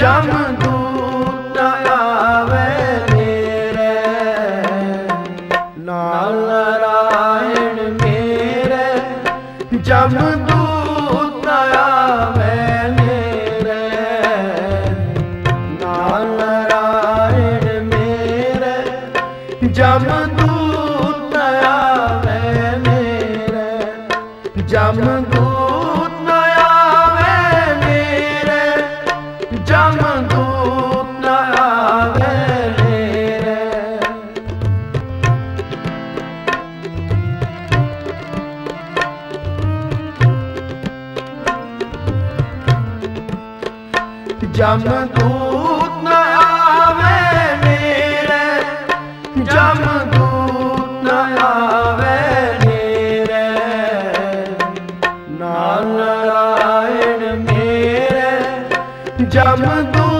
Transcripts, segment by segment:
ਜਮਦੂ ਨਾਲ ਨਾਰਾਇਣ ਮੇਰੇ। ਜਮ ਜਮਦੂਤ ਜਮਦੂਤ ਨਾ ਨਾਰਾਇਣ ਮੇਰੇ ਜਮਦੂਤ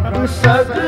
Cabo Santo.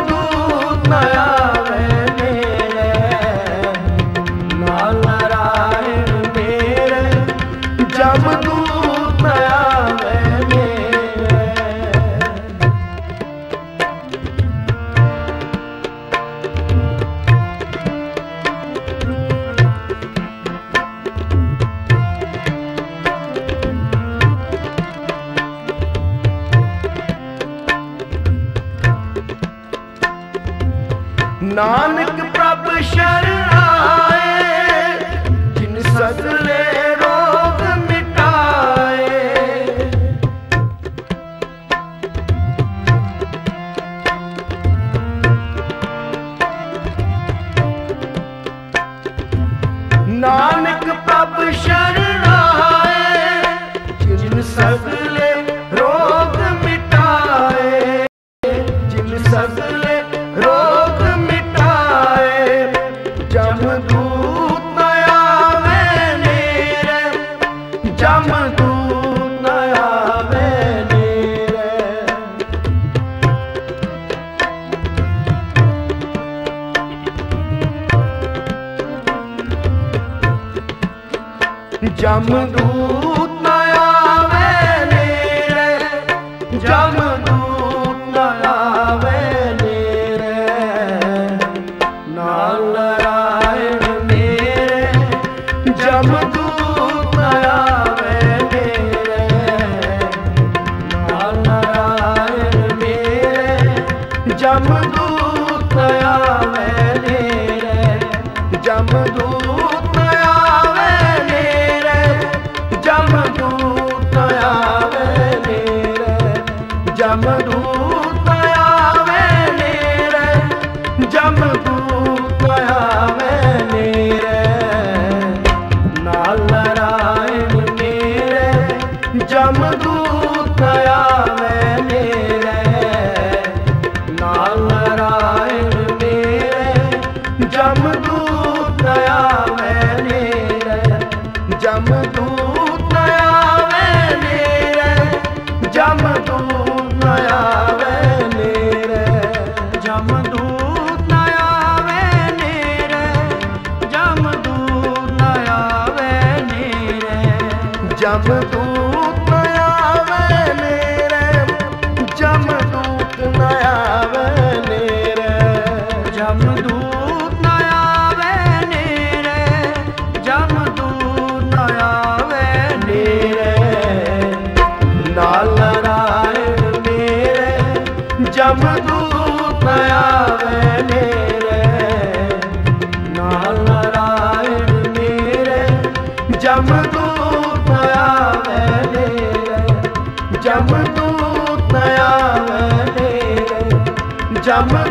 ਨਾਨਕ ਪ੍ਰਭ ਸ਼ਰਨਾਏ ਜਿਨ ਸਗਲੇ ਰੋਗ ਮਿਟਾਏ। ਨਾਨਕ ਪ੍ਰਭ ਸ਼ਰਨਾਏ चमकू तू I'm